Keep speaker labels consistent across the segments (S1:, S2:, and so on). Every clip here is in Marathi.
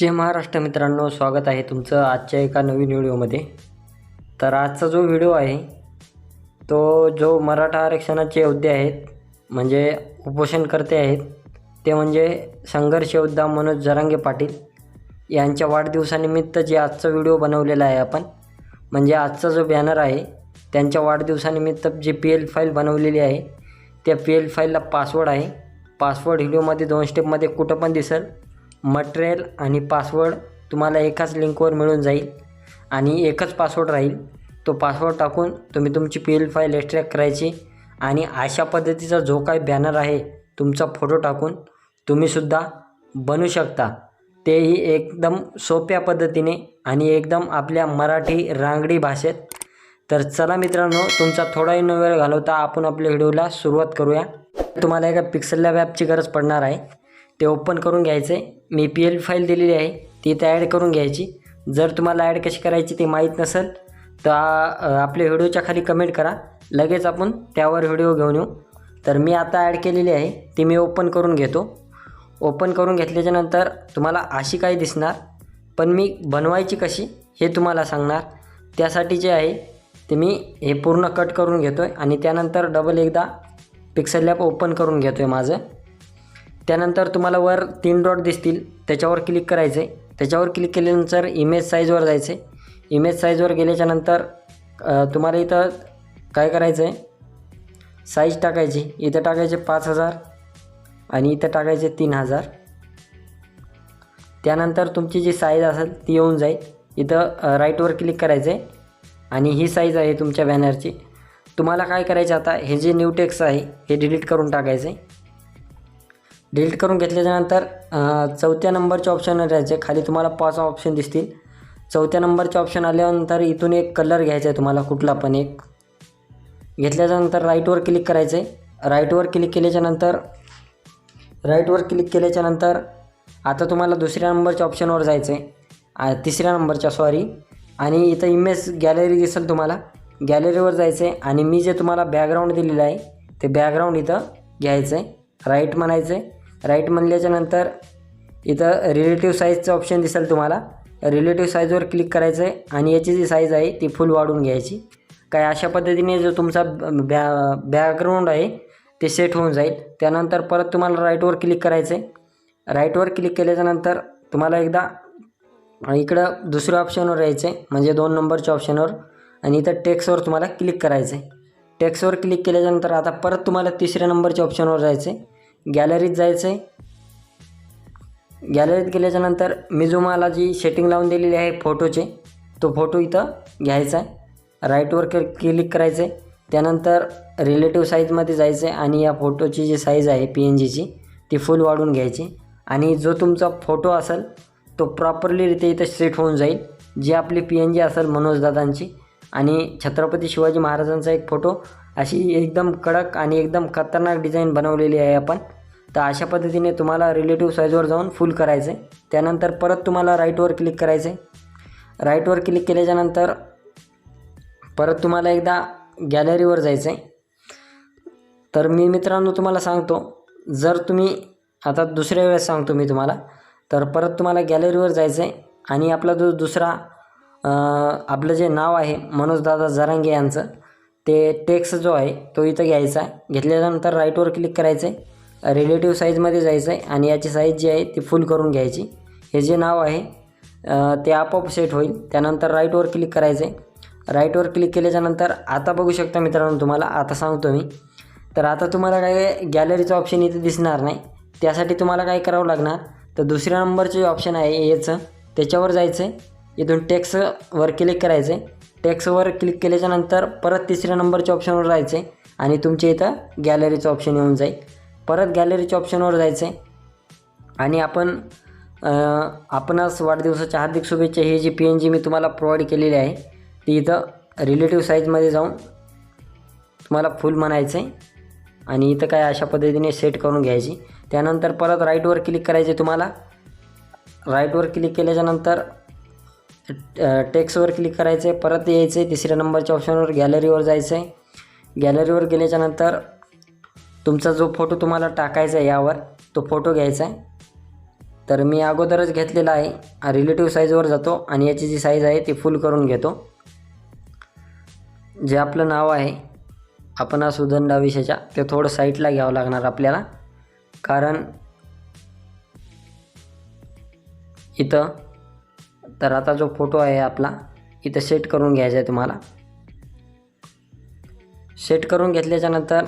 S1: जय महाराष्ट्र मित्रांनो स्वागत आहे तुमचं आजच्या एका नवीन व्हिडिओमध्ये. तर आजचा जो व्हिडिओ आहे तो जो मराठा आरक्षणाचे योद्धे आहेत म्हणजे उपोषणकर्ते आहेत ते म्हणजे संघर्ष योद्धा मनोज जरांगे पाटील यांच्या वाढदिवसानिमित्त जे आजचा व्हिडिओ बनवलेला आहे आपण. म्हणजे आजचा जो बॅनर आहे त्यांच्या वाढदिवसानिमित्त जी पी एल फाईल बनवलेली आहे त्या पी एल फाईलला पासवर्ड आहे. पासवर्ड व्हिडिओमध्ये दोन स्टेपमध्ये कुठं पण दिसेल. मटेरियल आणि पासवर्ड तुम्हाला एकाच लिंकवर मिळून जाईल आणि एकच पासवर्ड राहील. तो पासवर्ड टाकून तुम्ही तुमची पी एल फाईल एक्स्ट्रॅक्ट करायची आणि अशा पद्धतीचा जो काही बॅनर आहे तुमचा फोटो टाकून तुम्हीसुद्धा बनू शकता. तेही एकदम सोप्या पद्धतीने आणि एकदम आपल्या मराठी रांगडी भाषेत. तर चला मित्रांनो तुमचा थोडाही न वेळ घालवता आपण आपल्या व्हिडिओला सुरुवात करूया. तुम्हाला एका पिक्सल लॅब ॲपची गरज पडणार आहे. ते ओपन करून घ्यायचे मी पी एल फाईल दिलेली आहे. ती इथे ॲड करून घ्यायची. जर तुम्हाला ॲड कशी करायची ते माहीत नसेल तर आपल्या व्हिडिओच्या खाली कमेंट करा. लगेच आपण त्यावर व्हिडिओ घेऊन येऊ. तर मी आता ॲड केलेली आहे. ती मी ओपन करून घेतो. ओपन करून घेतल्याच्यानंतर तुम्हाला अशी काही दिसणार पण मी बनवायची कशी हे तुम्हाला सांगणार. त्यासाठी जे आहे ते मी हे पूर्ण कट करून घेतो आहे आणि त्यानंतर डबल एकदा पिक्सल लॅप ओपन करून घेतो आहे माझं. त्यानंतर तुम्हाला वर तीन डॉट दिसतील. त्याच्यावर क्लिक करायचे त्याच्यावर क्लिक केल्यानंतर इमेज साईजवर जायचे इमेज साईजवर गेल्याच्यानंतर तुम्हाला इथं काय करायचं आहे साईज टाकायची. इथं टाकायचे पाच हजार आणि इथं टाकायचे तीन हजार. त्यानंतर तुमची जी साईज असेल ती येऊन जाईल. इथं राईटवर क्लिक करायचं आहे आणि ही साईज आहे तुमच्या बॅनरची तुम्हाला काय करायचं आता? हे जे न्यू टेक्स आहे हे डिलीट करून टाकायचं आहे डिलीट करून घेतल्याच्यानंतर चौथ्या नंबरच्या ऑप्शन राहायचे. खाली तुम्हाला पाच ऑप्शन दिसतील. चौथ्या नंबरचे ऑप्शन आल्यानंतर इथून एक कलर घ्यायचा आहे तुम्हाला कुठला पण एक. घेतल्याच्यानंतर राईटवर क्लिक करायचं. आहे राईटवर क्लिक केल्याच्यानंतर राईटवर क्लिक केल्याच्यानंतर आता तुम्हाला दुसऱ्या नंबरच्या ऑप्शनवर जायचं आहे तिसऱ्या नंबरच्या सॉरी आणि इथं इमेज गॅलरी दिसेल तुम्हाला. गॅलरीवर जायचं आहे आणि मी जे तुम्हाला बॅकग्राऊंड दिलेलं आहे ते बॅकग्राऊंड इथं घ्यायचं आहे राईट म्हणायचं आहे राईट म्हणल्याच्यानंतर इथं रिलेटिव्ह साईजचं ऑप्शन दिसेल तुम्हाला. रिलेटिव्ह साईजवर क्लिक करायचं आहे आणि याची जी साईज आहे ती फुल वाढून घ्यायची. काय अशा पद्धतीने जो तुमचा बॅ बॅकग्राऊंड आहे ते सेट होऊन जाईल. त्यानंतर परत तुम्हाला राईटवर क्लिक करायचं आहे राईटवर क्लिक केल्याच्यानंतर तुम्हाला एकदा इकडं दुसऱ्या ऑप्शनवर यायचं आहे म्हणजे दोन नंबरच्या ऑप्शनवर आणि इथं टेक्सवर तुम्हाला क्लिक करायचं आहे टेक्सवर क्लिक केल्याच्यानंतर आता परत तुम्हाला तिसऱ्या नंबरच्या ऑप्शनवर जायचं आहे गॅलरीत जायचं आहे गॅलरीत गेल्याच्यानंतर मी जो मला जी सेटिंग लावून दिलेली आहे फोटोचे तो फोटो इथं घ्यायचा आहे राईटवर क क्लिक करायचं आहे त्यानंतर रिलेटिव्ह साईजमध्ये जायचं आहे आणि या फोटोची जी साईज आहे पी एन जीची ती फुल वाढवून घ्यायची. आणि जो तुमचा फोटो असेल तो प्रॉपरलीरित्या इथं सेट होऊन जाईल. जी आपली पी एन जी असेल मनोजदादांची आणि छत्रपती शिवाजी महाराजांचा एक फोटो अशी एकदम कडक आणि एकदम खतरनाक डिझाईन बनवलेली आहे आपण. तर अशा पद्धतीने तुम्हाला रिलेटिव्ह साईजवर जाऊन फुल करायचं आहे त्यानंतर परत तुम्हाला राईटवर क्लिक करायचं आहे राईटवर क्लिक केल्याच्यानंतर परत तुम्हाला एकदा गॅलरीवर जायचं आहे तर मी मित्रांनो तुम्हाला सांगतो जर तुम्ही आता दुसऱ्या वेळेस सांगतो मी तुम्हाला तर परत तुम्हाला गॅलरीवर जायचं आहे आणि आपला जो दुसरा आपलं जे नाव आहे मनोजदादा जरांगे यांचं ते टेक्स्ट जो आहे तो इथं घ्यायचा. आहे घेतल्यानंतर राईटवर क्लिक करायचं आहे रिलेटिव्ह साईजमध्ये जायचं आहे आणि याची साईज जी आहे ती फुल करून घ्यायची. हे जे नाव आहे ते आपोआप सेट होईल. त्यानंतर राईटवर क्लिक करायचं आहे राईटवर क्लिक केल्याच्यानंतर आता बघू शकता मित्रांनो तुम्हाला आता सांगतो मी. तर आता तुम्हाला काय गॅलरीचं ऑप्शन इथे दिसणार नाही. त्यासाठी तुम्हाला काय करावं लागणार? तर दुसऱ्या नंबरचे ऑप्शन आहे याचं. त्याच्यावर जायचं आहे इथून टेक्सवर क्लिक करायचं आहे टेक्सवर क्लिक केल्याच्यानंतर परत तिसऱ्या नंबरच्या ऑप्शनवर जायचं आहे आणि तुमच्या इथं गॅलरीचं ऑप्शन येऊन जाईल. परत गॅलरीच्या ऑप्शनवर जायचं आहे आणि आपण आपणास वाढदिवसाच्या हार्दिक शुभेच्छा. हे जी पी एन जी मी तुम्हाला प्रोव्हाइड केलेली आहे ती इथं रिलेटिव्ह साईजमध्ये जाऊन तुम्हाला फुल म्हणायचं आहे आणि इथं काय अशा पद्धतीने सेट करून घ्यायची. त्यानंतर परत राईटवर क्लिक करायचे तुम्हाला. राईटवर क्लिक केल्याच्यानंतर टेक्सवर क्लिक करायचं आहे परत यायचं आहे तिसऱ्या नंबरच्या ऑप्शनवर गॅलरीवर जायचं आहे गॅलरीवर गेल्याच्यानंतर तुमचा जो फोटो तुम्हाला टाकायचा आहे यावर तो फोटो घ्यायचा आहे तर मी अगोदरच घेतलेला आहे रिलेटिव्ह साईजवर जातो आणि याची जी साईज आहे ती फुल करून घेतो. जे आपलं नाव आहे आपण हा सुगंधा विषयाच्या ते थोडं साईटला घ्यावं लागणार आपल्याला. कारण इथं तर आता जो फोटो आहे आपला इथं सेट करून घ्यायचा आहे तुम्हाला. सेट करून घेतल्याच्यानंतर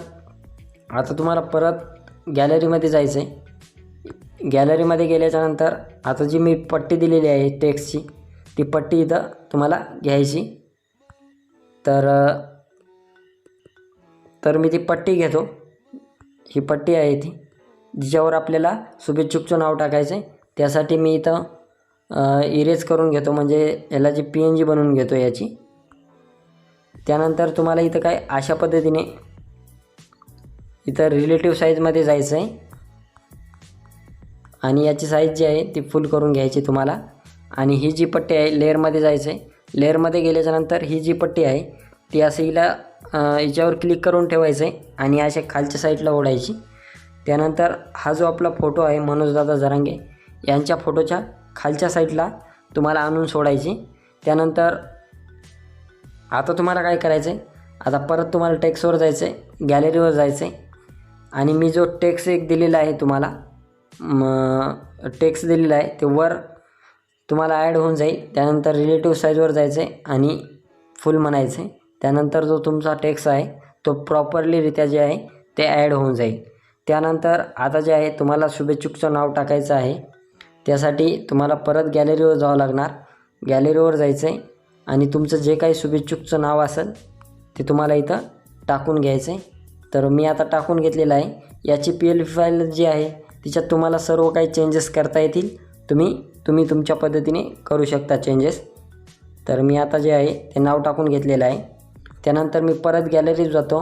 S1: आता तुम्हाला परत गॅलरीमध्ये जायचं आहे. गॅलरीमध्ये गेल्याच्यानंतर आता जी मी पट्टी दिलेली आहे टेक्स्टची ती पट्टी इथं तुम्हाला घ्यायची. तर तर मी ती पट्टी घेतो. ही पट्टी आहे ती जिच्यावर आपल्याला शुभेच्छुकचं नाव टाकायचं आहे त्यासाठी मी इथं इरेज करून घेतो म्हणजे याला जी पी एन जी बनवून घेतो याची. त्यानंतर तुम्हाला इथं काय अशा पद्धतीने इथं रिलेटिव्ह साईजमध्ये जायचं आहे. आणि याची साईज जी आहे ती फुल करून घ्यायची तुम्हाला. आणि ही जी पट्टी आहे लेअरमध्ये जायचं आहे. लेअरमध्ये गेल्याच्यानंतर ही जी पट्टी आहे ती असं हिला हिच्यावर क्लिक करून ठेवायचं आहे आणि अशा खालच्या साईडला ओढायची. त्यानंतर हा जो आपला फोटो आहे मनोजदादा जरांगे यांच्या फोटोच्या खालच्या साईडला तुम्हाला आणून सोडायची. त्यानंतर आता तुम्हाला काय करायचं आहे आता परत तुम्हाला टेक्सवर जायचं आहे गॅलरीवर जायचं आहे आणि मी जो टेक्स एक दिलेला आहे तुम्हाला म टेक्स दिलेला आहे ते वर तुम्हाला ॲड होऊन जाईल. त्यानंतर रिलेटिव्ह साईजवर जायचं आहे आणि फुल म्हणायचं आहे त्यानंतर जो तुमचा टेक्स आहे तो प्रॉपरलीरित्या जे आहे ते ॲड होऊन जाईल. त्यानंतर आता जे आहे तुम्हाला शुभेच्छुकचं नाव टाकायचं आहे. त्यासाठी तुम्हाला परत गॅलरीवर जावं लागणार. गॅलरीवर जायचं आहे आणि तुमचं जे काही शुभेच्छुकचं नाव असेल ते तुम्हाला इथं टाकून घ्यायचं आहे तर मी आता टाकून घेतलेलं आहे. याची पी एल फाईल जी आहे तिच्यात तुम्हाला सर्व काही चेंजेस करता येतील. तुम्ही तुम्ही तुमच्या पद्धतीने करू शकता चेंजेस तर मी आता जे आहे ते नाव टाकून घेतलेलं आहे. त्यानंतर मी परत गॅलरीत जातो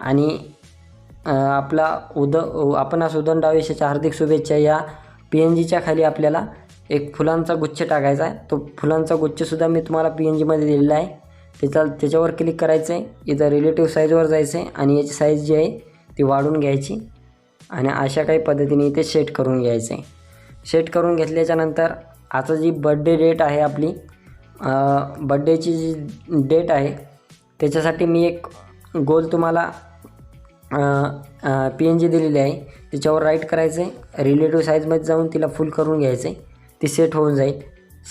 S1: आणि आपला उद आपण उदन डावेशाच्या हार्दिक शुभेच्छा या पी एन जीच्या खाली आपल्याला एक फुलांचा गुच्छ टाकायचा आहे. तो फुलांचा गुच्छसुद्धा मी तुम्हाला पी एन जीमध्ये दिलेला आहे. त्याचा त्याच्यावर क्लिक करायचं आहे इथं रिलेटिव्ह साईजवर जायचं आहे आणि याची साईज जी आहे ती वाढून घ्यायची. आणि अशा काही पद्धतीने इथे सेट करून घ्यायचं आहे सेट करून घेतल्याच्यानंतर आता जी बड्डे डेट आहे आपली बड्डेची जी डेट आहे त्याच्यासाठी मी एक गोल तुम्हाला पी एन जी दिलेली आहे. त्याच्यावर राईट करायचं आहे रिलेटिव्ह साईजमध्ये जाऊन तिला फुल करून घ्यायचं आहे ती सेट होऊन जाईल.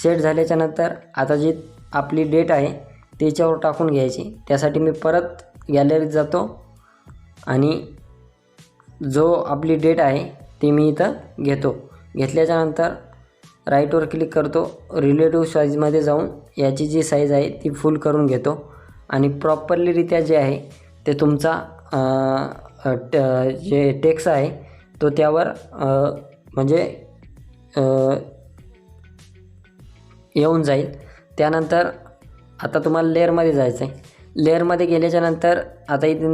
S1: सेट झाल्याच्यानंतर आता जी आपली डेट आहे त्याच्यावर टाकून घ्यायची. त्यासाठी मी परत गॅलरीत जातो. आणि जो आपली डेट आहे ती मी इथं घेतो. घेतल्याच्यानंतर राईटवर क्लिक करतो. रिलेटिव्ह साईजमध्ये जाऊन याची जी साईज आहे ती फुल करून घेतो. आणि प्रॉपरलीरित्या जे आहे ते तुमचा ट जे टेक्स आहे तो त्यावर म्हणजे येऊन जाईल. त्यानंतर आता तुम्हाला लेअरमध्ये जायचं आहे लेअरमध्ये गेल्याच्यानंतर आता इथे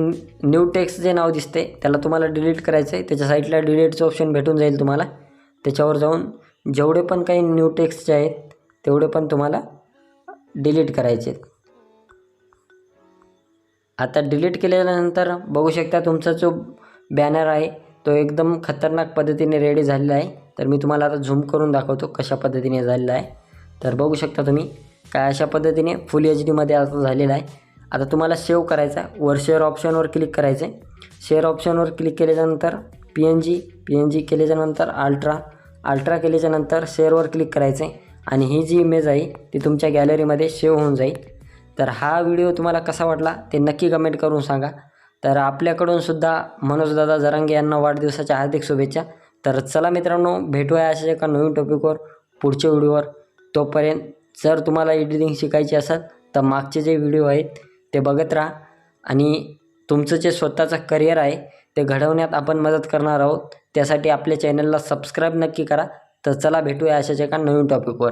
S1: न्यू टेक्स्ट जे नाव दिसते त्याला तुम्हाला डिलीट करायचं आहे त्याच्या साईडला डिलीटचं ऑप्शन भेटून जाईल तुम्हाला. त्याच्यावर जाऊन जेवढे पण काही न्यू टेक्स्ट जे आहेत तेवढे पण तुम्हाला डिलीट करायचे आहेत आता डिलीट केल्यानंतर बघू शकता तुमचा जो बॅनर आहे तो एकदम खतरनाक पद्धतीने रेडी झालेला आहे. तर मी तुम्हाला आता झूम करून दाखवतो कशा पद्धतीने झालेला आहे. तर बघू शकता तुम्ही काय अशा पद्धतीने फुल एच डीमध्ये आता झालेला आहे. आता तुम्हाला सेव्ह करायचा आहे. वर शेअर ऑप्शनवर क्लिक करायचं आहे. शेअर ऑप्शनवर क्लिक केल्याच्यानंतर P N G P N G केल्याच्यानंतर अल्ट्रा अल्ट्रा केल्याच्यानंतर शेअरवर क्लिक करायचं आहे. आणि ही जी इमेज आहे ती तुमच्या गॅलरीमध्ये सेव्ह होऊन जाईल. तर हा व्हिडिओ तुम्हाला कसा वाटला ते नक्की कमेंट करून सांगा. तर आपल्याकडून सुद्धा मनोजदादा जरांगे यांना वाढदिवसाच्या हार्दिक शुभेच्छा. तर चला मित्रांनो भेटूया अशा एका नवीन टॉपिकवर पुढच्या व्हिडिओवर तोपर्यंत जर तुम्हाला एडिटिंग शिकायची असेल तर मागचे जे व्हिडिओ आहेत ते बघत राहा. आणि तुमचं जे स्वतःचं करिअर आहे ते घडवण्यात आपण मदत करणार आहोत. त्यासाठी आपल्या चॅनलला सबस्क्राईब नक्की करा. तर चला भेटूया अशाच एका नवीन टॉपिकवर